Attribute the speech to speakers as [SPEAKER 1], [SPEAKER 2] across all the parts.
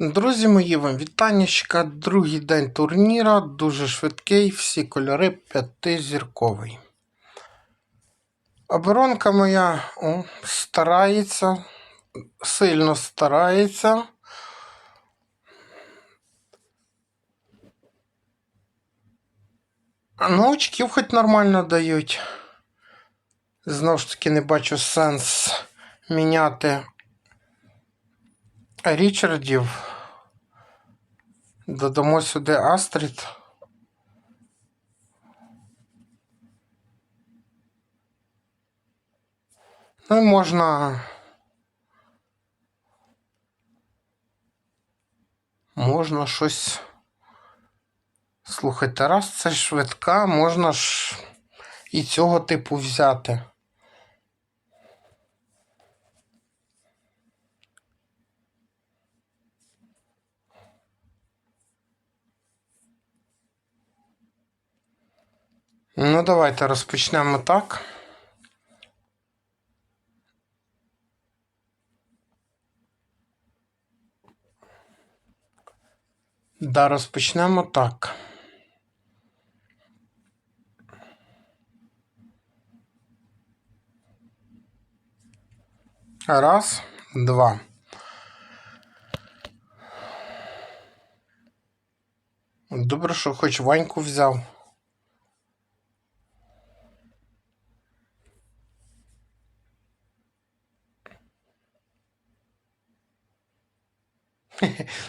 [SPEAKER 1] Друзі мої, вам вітаннячка. Другий день турніра, дуже швидкий, всі кольори п'ятизірковий. Оборонка моя о, старається, сильно старається. Ну, очків хоч нормально дають. Знову ж таки, не бачу сенс міняти Річардів. Додамо сюди Астрід. Ну і можна. Можна щось. Слухайте, раз це швидка, можна ж і цього типу взяти. Ну, давайте розпочнемо так. Да, розпочнемо так. Раз, два. Добре, що хоч Ваньку взяв.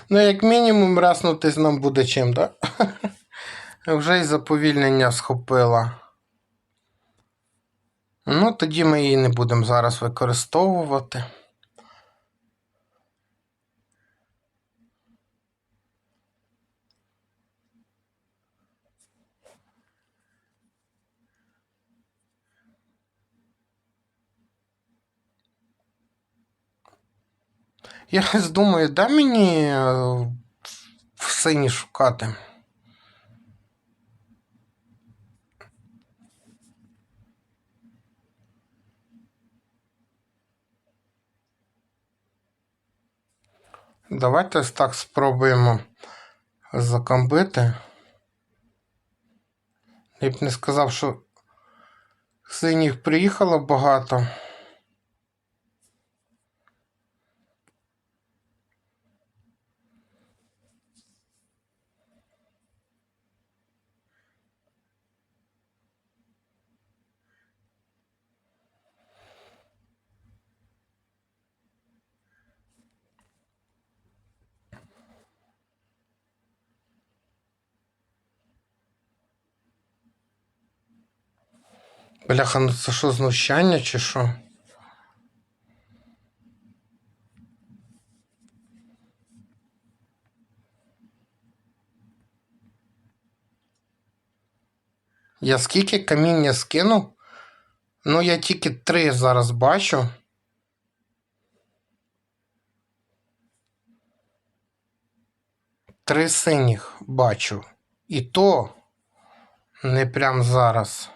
[SPEAKER 1] Ну, як мінімум, раснутись нам буде чим, так? Вже й заповільнення схопила. Ну, тоді ми її не будемо зараз використовувати. Я думаю, де мені е, в сині шукати? Давайте так спробуємо закамбити. Я б не сказав, що синіх приїхало багато. Бляха, ну це що, знущання чи що? Я скільки каміння скинув? Ну, я тільки три зараз бачу. Три синіх бачу. І то не прям зараз.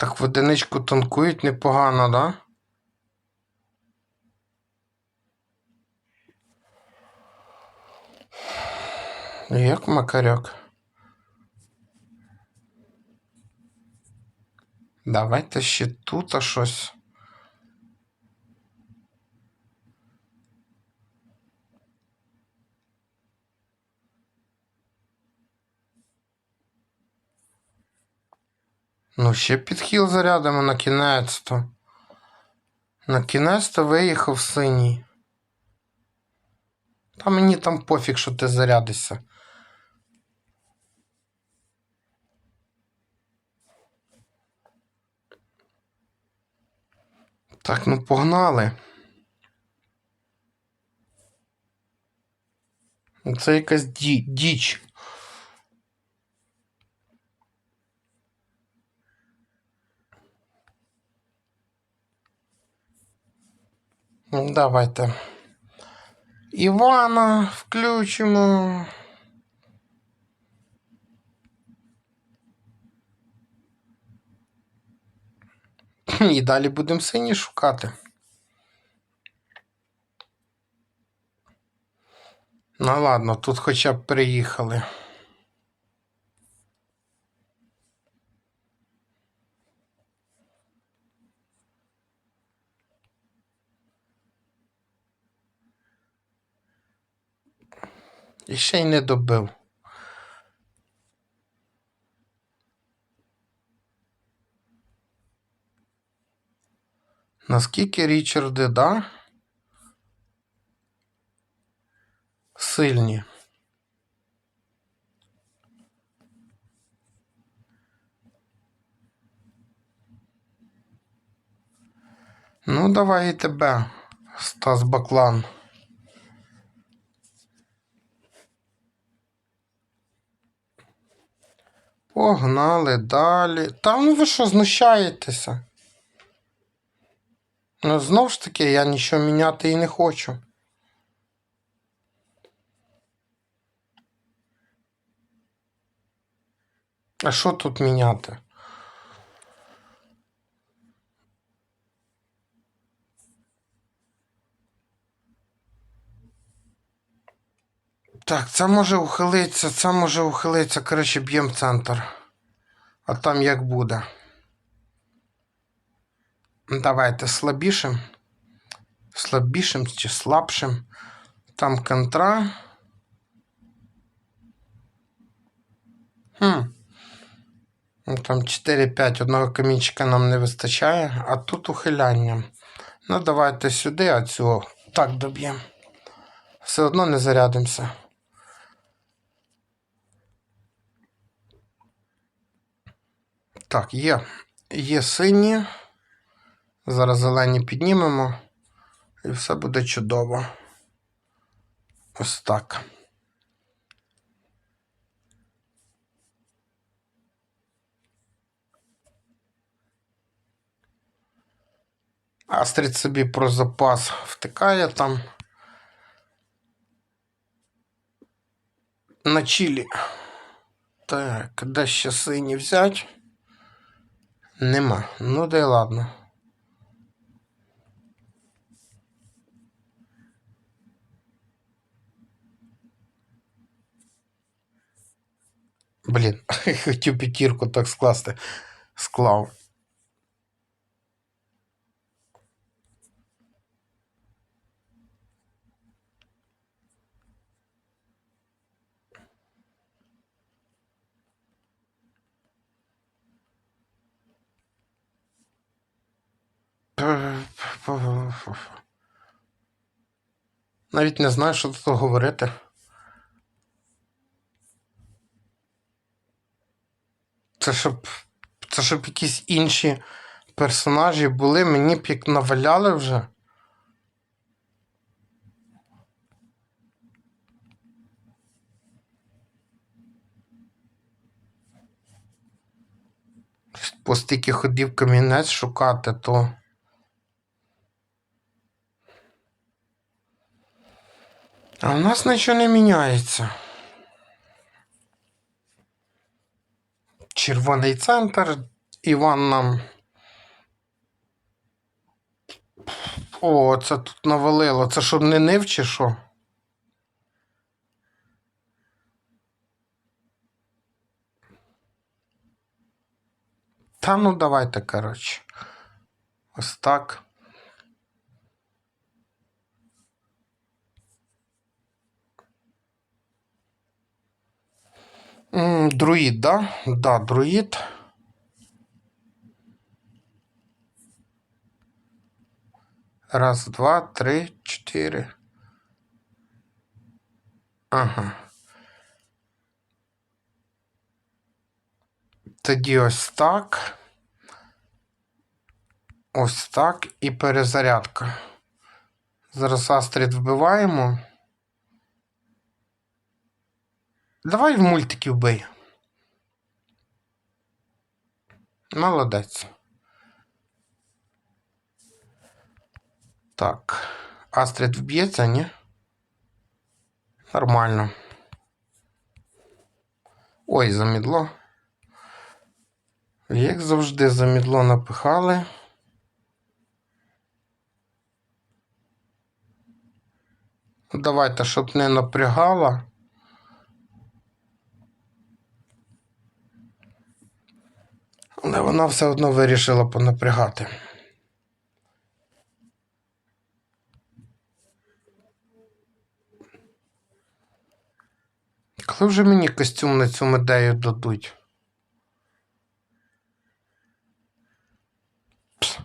[SPEAKER 1] Так в одиничку тонкують непогано, да? Як макарьок. Давайте ще тут щось. Ну, ще підхил зарядимо на кінець-то. На кінець-то виїхав синій. Та мені там пофіг, що ти зарядишся. Так, ну погнали. Це якась ді діч. Ну, давайте. Івана включимо. І далі будемо сині шукати. Ну ладно, тут хоча б приїхали. І ще й не добив. Наскільки Річарди, да? Сильні. Ну, давай і тебе, Стас Баклан. Погнали далі. Та ну ви що, знущаєтеся? Ну, знову ж таки, я нічого міняти і не хочу. А що тут міняти? Так, це може ухилитися, це може ухилитися. Коротше, б'ємо центр. А там як буде. Давайте слабішим. Слабішим чи слабшим. Там контра. Хм. Ну, Там 4-5 одного камінчика нам не вистачає, а тут ухиляння. Ну, давайте сюди, а цього так доб'ємо. Все одно не зарядимося. Так, є. Є сині. Зараз зелені піднімемо. І все буде чудово. Ось так. Астрид собі про запас втикає там. На чилі. Так, де ще сині взять? Нема. Ну да й ладно. Блін, хотів п'ятірку так скласти. Склав. Навіть не знаю, що тут говорити. Це щоб. Це щоб якісь інші персонажі були, мені б як наваляли вже. По ходів камінець шукати, то. А в нас нічого не міняється. Червоний центр. Іван нам. О, це тут навалило. Це щоб не нив чи що? Та ну давайте, коротше. Ось так. Друїд, да? Да, друїд. Раз, два, три, чотири. Ага. Тоді ось так. Ось так і перезарядка. Зараз Астрид вбиваємо. Давай в мультики вбий. Молодець. Так. Астрид вб'ється, ні? Нормально. Ой, замідло. Як завжди, замідло напихали. Давайте, щоб не напрягала. Але вона все одно вирішила понапрягати. Коли вже мені костюм на цю медею дадуть? Пс.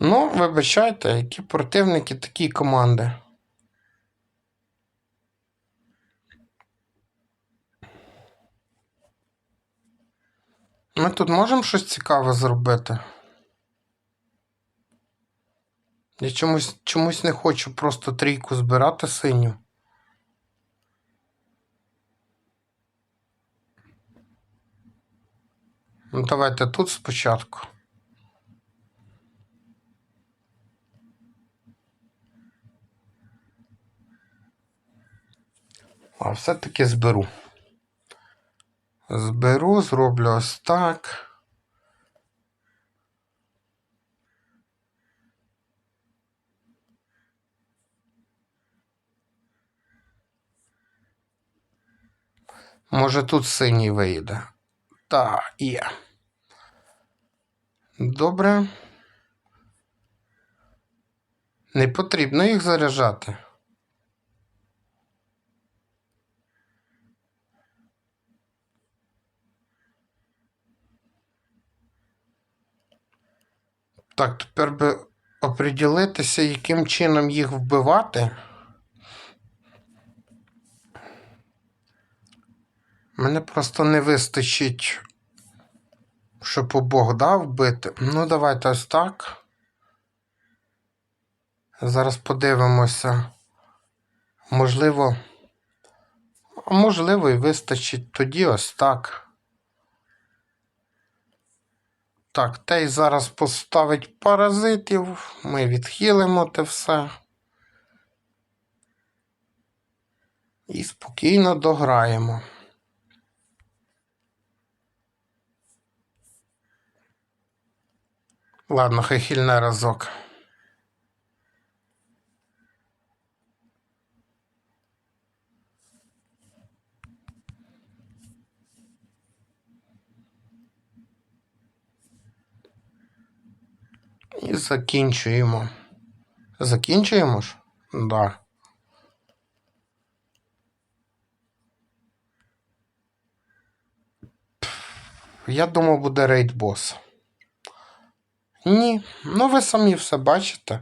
[SPEAKER 1] Ну, вибачайте, які противники, такі команди. Ми тут можемо щось цікаве зробити? Я чомусь, чомусь не хочу просто трійку збирати синю. Ну, давайте тут спочатку. А все-таки зберу. Зберу, зроблю ось так. Може тут синій вийде. Так, є. Добре. Не потрібно їх заряджати. Так, тепер би оприділитися, яким чином їх вбивати. Мене просто не вистачить, щоб обох дав вбити. Ну, давайте ось так. Зараз подивимося. Можливо, можливо, і вистачить тоді ось так. Так, той зараз поставить паразитів. Ми відхилимо те все. І спокійно дограємо. Ладно, хай хильне разок. І закінчуємо. Закінчуємо ж? Да. Я думав, буде рейд бос. Ні, ну ви самі все бачите.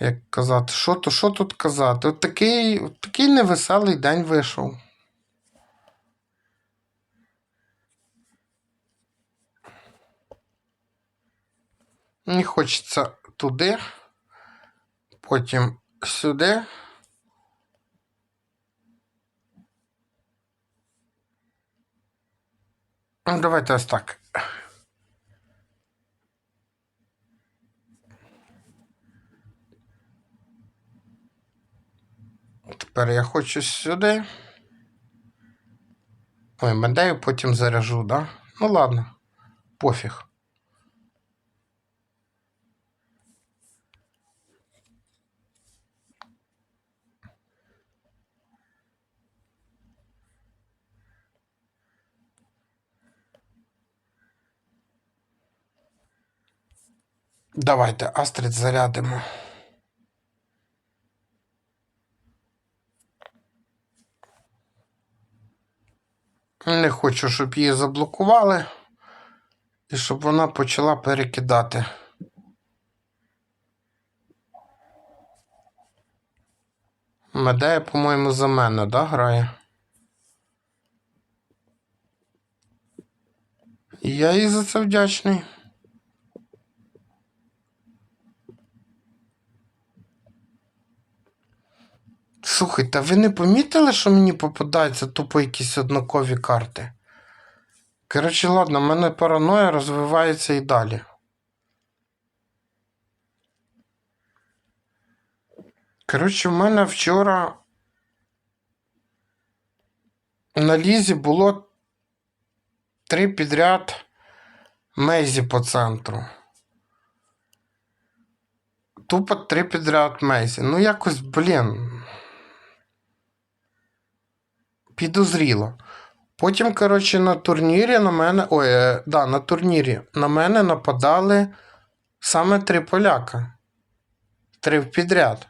[SPEAKER 1] Як казати, що то, що тут казати? От такий, от такий невеселий день вийшов. Мені хочеться туди, потім сюди. Ну, Давайте ось так. Тепер я хочу сюди. Ой, медею потім заряжу, да? Ну ладно, пофіг. Давайте Астрид зарядимо. Не хочу, щоб її заблокували і щоб вона почала перекидати. Медея, по-моєму, за мене, да, грає? Я їй за це вдячний. Слухайте, ви не помітили, що мені попадаються тупо якісь однакові карти? Коротше, ладно, в мене параноя розвивається і далі. Коротше, в мене вчора на лізі було три підряд мейзі по центру. Тупо три підряд Мейсі. Ну якось, блін. Підозріло. Потім, коротше, на турнірі на мене. Ой, е, да, на турнірі на мене нападали саме три поляка. Три в підряд.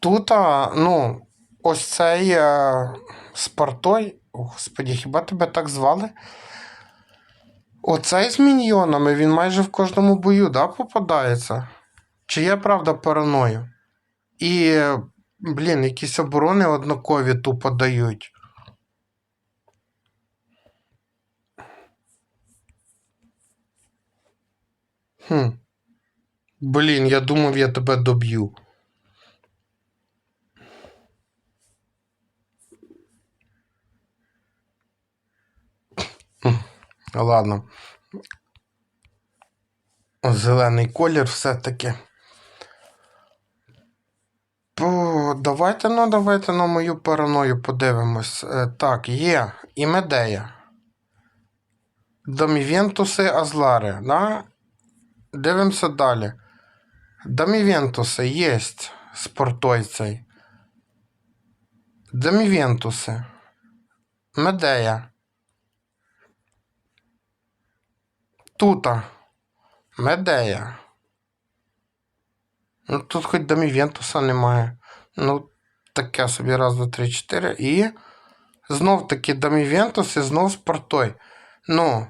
[SPEAKER 1] Тут, ну, ось цей е, Спартой. Господі, хіба тебе так звали? Оцей з міньйонами, він майже в кожному бою, да, попадається? Чи я правда параною? І, блін, якісь оборони однакові тупо дають. Хм. Блін, я думав, я тебе доб'ю. Ладно. Зелений колір все-таки. По, давайте, ну, давайте на мою параною подивимось. Е, так, є і Медея. Домівентуси Азлари, да? Дивимося далі. Домівентуси є спортой цей. Домівентуси. Медея. Тута. Медея. Ну, тут хоч Домівентуса немає. Ну, таке собі раз, два, три, чотири. І знов таки Домівентус і знов Спортой. Ну,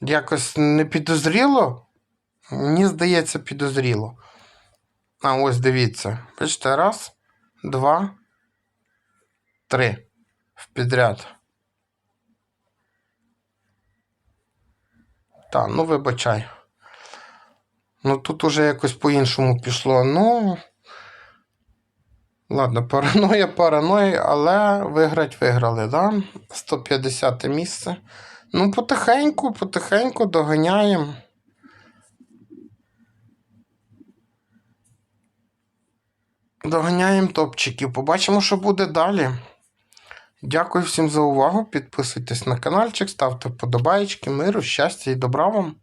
[SPEAKER 1] якось не підозріло. Мені здається, підозріло. А ось дивіться. Бачите, раз, два, три. В підряд. Та, ну вибачай. Ну тут уже якось по-іншому пішло. Ну. Ладно, параноя, параноя, але виграть виграли, да? 150 місце. Ну, потихеньку, потихеньку доганяємо. Доганяємо топчиків. Побачимо, що буде далі. Дякую всім за увагу. Підписуйтесь на каналчик, ставте вподобайки, миру, щастя і добра вам.